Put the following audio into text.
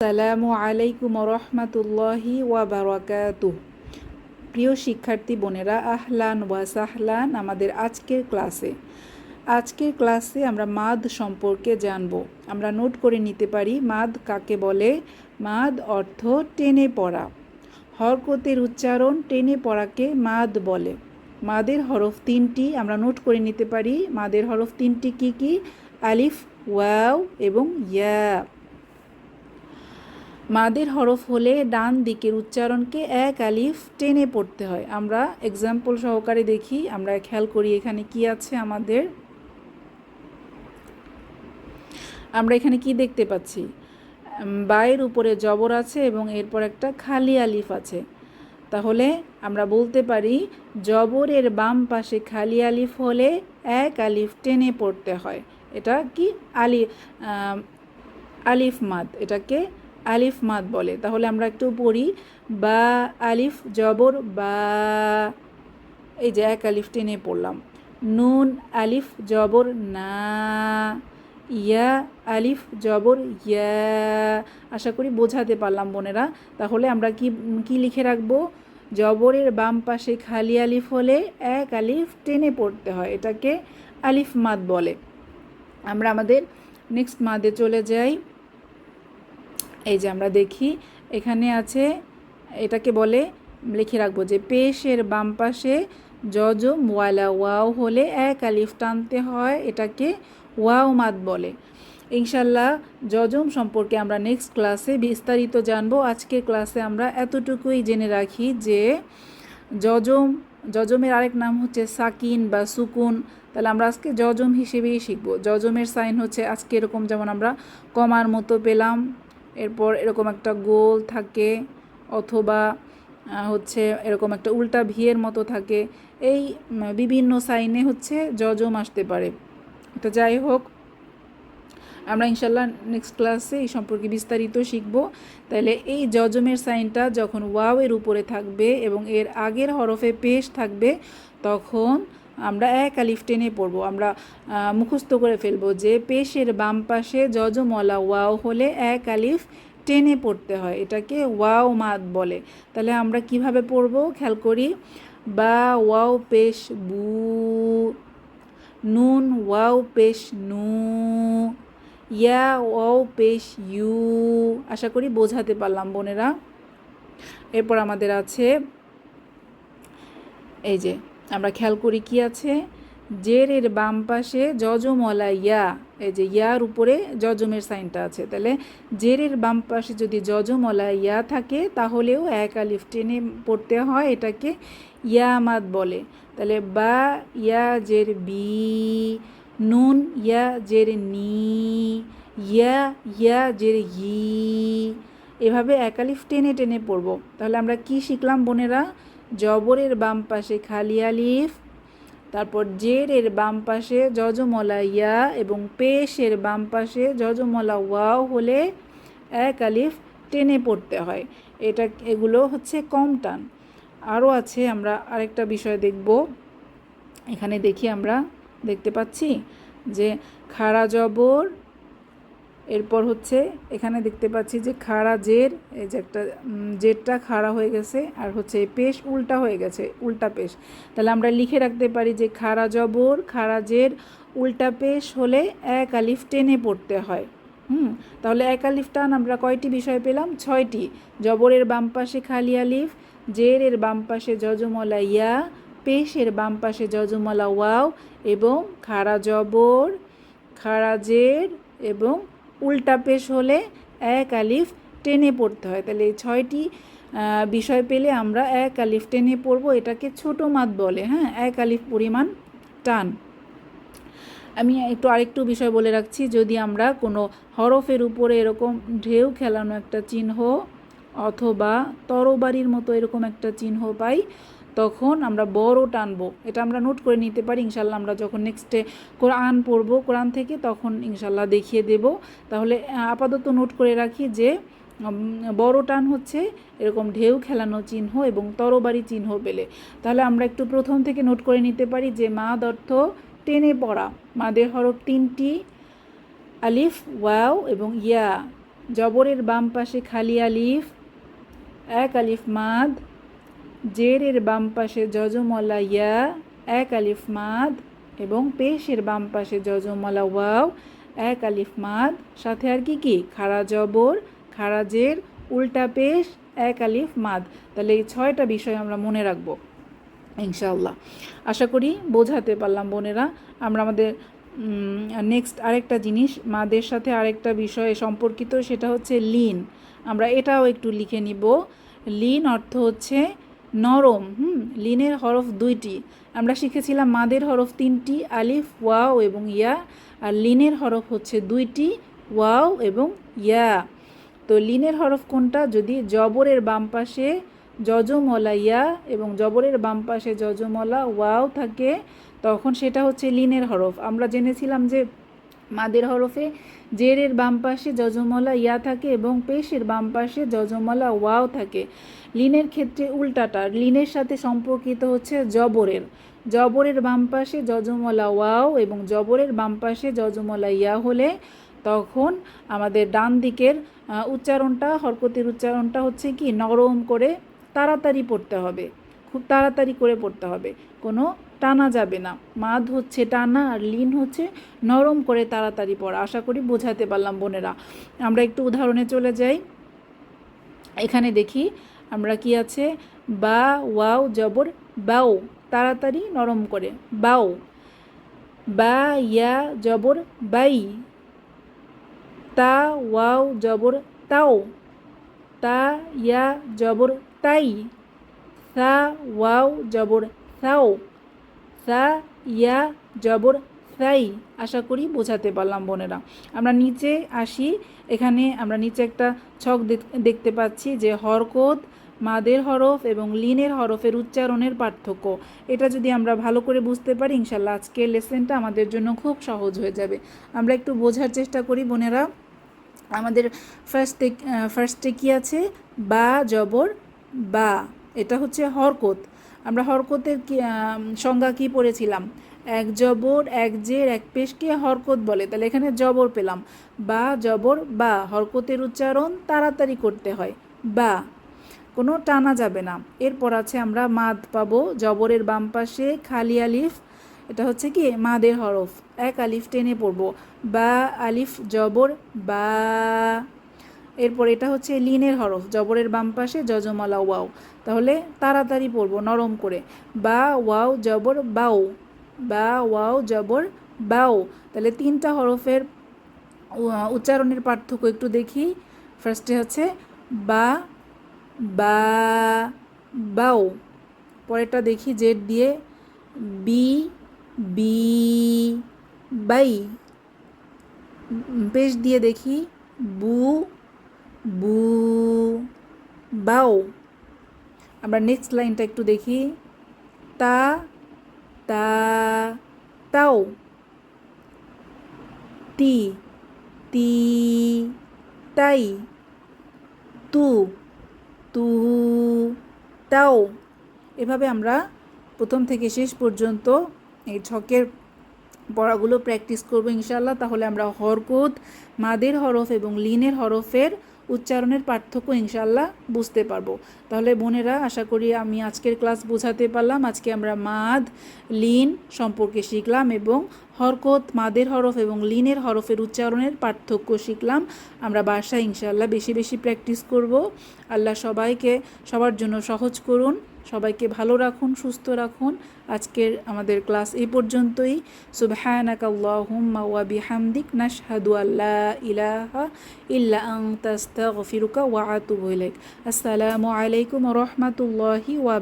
আসসালামু আলাইকুম রহমতুল্লাহি ওয়া বারাকাতু প্রিয় শিক্ষার্থী বোনেরা, আহলান ওয়া সাহলান আমাদের আজকের ক্লাসে। আজকের ক্লাসে আমরা মাদ সম্পর্কে জানব। আমরা নোট করে নিতে পারি মাদ কাকে বলে? মাদ অর্থ টেনে পড়া। হরকতের উচ্চারণ টেনে পড়াকে মাদ বলে। মাদের হরফ তিনটি আমরা নোট করে নিতে পারি। মাদের হরফ তিনটি কি কি? আলিফ, ওয়াও এবং ইয়া। মাদের হরফ হলে ডান দিকের উচ্চারণকে এক আলিফ টেনে পড়তে হয়। আমরা এক্সাম্পল সহকারে দেখি। আমরা খেয়াল করি এখানে কি আছে আমাদের। আমরা এখানে কি দেখতে পাচ্ছি? বায়ের উপরে জবর আছে এবং এরপর একটা খালি আলিফ আছে। তাহলে আমরা বলতে পারি, জবরের বাম পাশে খালি আলিফ হলে এক আলিফ টেনে পড়তে হয়। এটা কি আলি আলিফ মাদ। এটাকে আলিফ মাদ বলে। তাহলে আমরা একটু পড়ি। বা, আলিফ, জবর, বা। এই যে এক আলিফ টেনে পড়লাম। নুন, আলিফ, জবর, না। ইয়া, আলিফ, জবর, ইয়া। আশা করি বোঝাতে পারলাম বোনেরা। তাহলে আমরা কি কি লিখে রাখব? জবরের বাম পাশে খালি আলিফ হলে এক আলিফ টেনে পড়তে হয়। এটাকে আলিফ মাদ বলে। আমরা আমাদের নেক্সট মাদে চলে যাই। এই যে আমরা দেখি, এখানে আছে, এটাকে বলে, লিখে রাখব যে, পেশের বাম পাশে জজম ওয়ালা ওয়াও হলে এক আলিফ টানতে হয়, এটাকে ওয়াও মাদ বলে। ইনশাল্লাহ জজম সম্পর্কে আমরা নেক্সট ক্লাসে বিস্তারিত জানব। আজকের ক্লাসে আমরা এতটুকুই জেনে রাখি যে জজম জজমের আরেক নাম হচ্ছে সাকিন বা সুকুন। তাহলে আমরা আজকে জজম হিসেবেই শিখব। জজমের সাইন হচ্ছে, আজকে এরকম যেমন আমরা কমার মতো পেলাম। এরপর এরকম একটা গোল থাকে অথবা হচ্ছে এরকম একটা উল্টা ভিয়ের মতো থাকে। এই বিভিন্ন সাইনে হচ্ছে জজম আসতে পারে। তো যাই হোক, আমরা ইনশাল্লাহ নেক্সট ক্লাসে এই সম্পর্কে বিস্তারিত শিখব। তাহলে এই জজমের সাইনটা যখন ওয়াও এর উপরে থাকবে এবং এর আগের হরফে পেশ থাকবে, তখন আমরা এক আলিফ টেনে পড়ব, আমরা মুখস্থ করে ফেলব যে পেশের বাম পাশে জজমলা ওয়াও হলে এক আলিফ টেনে পড়তে হয়, এটাকে ওয়াও মাদ বলে। তাহলে আমরা কীভাবে পড়ব? খেয়াল করি, বা ওয়াও পেশ বু, নুন ওয়াও পেশ নু, ইয়া ওয়াও পেশ ইউ, আশা করি বোঝাতে পারলাম বোনেরা। এরপর আমাদের আছে, এই যে আমরা খেয়াল করি কি আছে? জের এর বাম পাশে যজমলা ইয়া এই যে ইয়ার উপরে যজমের সাইনটা আছে। তাহলে জেরের বাম পাশে যদি যজমলা ইয়া থাকে, তাহলেও এক আলিফ টেনে পড়তে হয়, এটাকে ইয়ামাদ বলে। তাহলে বা, ইয়া জের বি, নুন, ইয়া জের নি, ইয়া ইয়া জের ই, এভাবে একালিফ টেনে টেনে পড়ব। তাহলে আমরা কি শিখলাম, বোনেরা? জবরের বাম পাশে খালি আলিফ, তারপর জের এর বাম পাশে যজমলা ইয়া এবং পেশের বাম পাশে যজমলা ওয়াও হলে এক আলিফ টেনে পড়তে হয়। এটা, এগুলো হচ্ছে কম টান। আরও আছে, আমরা আরেকটা বিষয় দেখব। এখানে দেখি আমরা, দেখতে পাচ্ছি যে খাড়া জবর এরপর হচ্ছে এখানে দেখতে পাচ্ছি যে খাড়া জের, এই যে একটা জেরটা খাড়া হয়ে গেছে আর হচ্ছে পেশ উল্টা হয়ে গেছে, উল্টা পেশ। তাহলে আমরা লিখে রাখতে পারি যে খাড়া জবর, খাড়া জের, উল্টা পেশ হলে এক আলিফ টেনে পড়তে হয়। হুম, তাহলে এক আলিফ টান আমরা কয়টি বিষয় পেলাম? ছয়টি। জবরের বাম পাশে খালি আলিফ জের এর বাম পাশে যজমলা ইয়া, পেশের বাম পাশে যজমলা ওয়াও এবং খাড়া জবর, খাড়া জের এবং উল্টা পেশ হলে এক আলিফ টেনে পড়তে হয়। তাহলে এই ছয়টি বিষয় পেলে আমরা এক আলিফ টেনে পড়ব, এটাকে ছোট মাত বলে হ্যাঁ? এক আলিফ পরিমাণ টান। আমি একটু আরেকটু বিষয় বলে রাখছি, যদি আমরা কোনো হরফের উপরে এরকম ঢেউ খেলানো একটা চিহ্ন অথবা তরবারির মতো এরকম একটা চিহ্ন পাই তখন আমরা বড় টানবো। এটা আমরা নোট করে নিতে পারি। ইনশাল্লাহ আমরা যখন নেক্সটে কোরআন পড়ব, কোরআন থেকে তখন ইনশাল্লাহ দেখিয়ে দেব। তাহলে আপাতত নোট করে রাখি যে বড় টান হচ্ছে এরকম ঢেউ খেলানো চিহ্ন এবং তরবারি চিহ্ন পেলে। তাহলে আমরা একটু প্রথম থেকে নোট করে নিতে পারি যে, মাদ অর্থ টেনে পড়া। মাদের হরফ তিনটি, আলিফ, ওয়াও এবং ইয়া। জবরের বাম পাশে খালি আলিফ, এক আলিফ মাদ জেরের বাম পাশে যজমলা ইয়া, এক আলিফ মাদ, এবং পেশের বাম পাশে যজমলা ওয়াও, এক আলিফ মাদ। সাথে আর কি কি? খাড়া জবর, খাড়া জের, উল্টা পেশ, এক আলিফ মাদ। তাহলে এই ছয়টা বিষয় আমরা মনে রাখব, ইনশাআল্লাহ। আশা করি বোঝাতে পারলাম বোনেরা। আমরা আমাদের নেক্সট আরেকটা জিনিস, মাদের সাথে আরেকটা বিষয় সম্পর্কিত, সেটা হচ্ছে লিন। আমরা এটাও একটু লিখে নিব। লিন অর্থ হচ্ছে নরম, হুম, লিনের হরফ দুইটি। আমরা শিখেছিলাম মাদের হরফ তিনটি, আলিফ, ওয়াও এবং ইয়া। আর লিনের হরফ হচ্ছে দুইটি, ওয়াও এবং ইয়া। তো লিনের হরফ কোনটা? যদি জবরের বাম পাশে যজমলা ইয়া এবং জবরের বাম পাশে যজমলা ওয়াও থাকে, তখন সেটা হচ্ছে লিনের হরফ। আমরা জেনেছিলাম যে মাদের হরফে, জেরের বাম পাশে যজমলা ইয়া থাকে এবং পেশের বাম পাশে যজমলা ওয়াও থাকে। লিনের ক্ষেত্রে উল্টাটা, লিনের সাথে সম্পর্কিত হচ্ছে জবরের। জবরের বাম পাশে যজমলা ওয়াও এবং জবরের বাম পাশে যজমলা ইয়া হলে তখন আমাদের ডান দিকের উচ্চারণটা, হরকতের উচ্চারণটা হচ্ছে কি, নরম করে তাড়াতাড়ি পড়তে হবে। খুব তাড়াতাড়ি করে পড়তে হবে। কোনো টানা যাবে না। মাদ হচ্ছে টানা আর লিন হচ্ছে নরম করে তাড়াতাড়ি পড়া। আশা করি বোঝাতে পারলাম বোনেরা। আমরা একটু উদাহরণে চলে যাই। এখানে দেখি, আমরা কি আছে? বা, ওয়াও, জবর, বাও, তাড়াতাড়ি নরম করে। বাও, বা, ইয়া, জবর, বাই, তা, ওয়াও, জবর, তাও, তা, ইয়া, জবর, তাই, সা, ওয়াও, জবর, সাও। সা ইয়া, জবর সাই আশা করি বোঝাতে পারলাম বোনেরা। আমরা নিচে আসি, এখানে আমরা নিচে একটা ছক দেখতে পাচ্ছি যে হরকত, মাদের হরফ এবং লিনের হরফের উচ্চারণের পার্থক্য। এটা যদি আমরা ভালো করে বুঝতে পারি, ইনশাল্লাহ আজকের লেসেনটা আমাদের জন্য খুব সহজ হয়ে যাবে। আমরা একটু বোঝার চেষ্টা করি বোনেরা। আমাদের ফার্স্টে ফার্স্টে কী আছে? বা, জবর, বা, এটা হচ্ছে হরকত। আমরা হরকতের সংজ্ঞা কী পড়েছিলাম? এক জবর, এক জের, এক পেশকে হরকত বলে। তাহলে এখানে জবর পেলাম। বা, জবর, বা, হরকতের উচ্চারণ তাড়াতাড়ি করতে হয়। বা, কোনো টানা যাবে না। এরপর আছে আমরা মাদ পাবো, জবরের বাম পাশে খালি আলিফ, এটা হচ্ছে কি, মাদের হরফ। এক আলিফ টেনে পড়ব। বা, আলিফ, জবর, বা এরপর এটা হচ্ছে লিনের হরফ, জবরের বাম পাশে যজমালা ওয়াও। তাহলে তাড়াতাড়ি পড়ব নরম করে। বা, ওয়াও, জবর, বাও। বা, ওয়াও, জবর, বাও। তাহলে তিনটা হরফের উচ্চারণের পার্থক্য একটু দেখি। ফার্স্টে হচ্ছে বা বা, বাও। পরেরটা দেখি জেড দিয়ে বি বি, বাই। পেশ দিয়ে দেখি বু বু বাও আমরা নেক্সট লাইনটা একটু দেখি। তা তা, তাও। তি তি তাই। তু তু, তাও। এভাবে আমরা প্রথম থেকে শেষ পর্যন্ত এই ছকের পড়াগুলো প্র্যাকটিস করব ইনশাল্লাহ তাহলে আমরা হরকত, মাদের হরফ এবং লিনের হরফের উচ্চারণের পার্থক্য ইনশাল্লাহ বুঝতে পারব। তাহলে বোনেরা, আশা করি আমি আজকের ক্লাস বোঝাতে পারলাম। আজকে আমরা মাদ, লিন সম্পর্কে শিখলাম এবং হরকত, মাদের হরফ এবং লিনের হরফের উচ্চারণের পার্থক্য শিখলাম। আমরা বাসায় ইনশাল্লাহ বেশি বেশি প্র্যাকটিস করব। আল্লাহ সবাইকে সবার জন্য সহজ করুন। সবাইকে ভালো রাখুন, সুস্থ রাখুন। আজকের আমাদের ক্লাস এই পর্যন্তই। সুবহানাকাল্লাহুম্মা ওয়া বিহামদিক ইলাহা ওয়া আসসালামু আলাইকুম ওয়া রাহমাতুল্লাহি ওয়া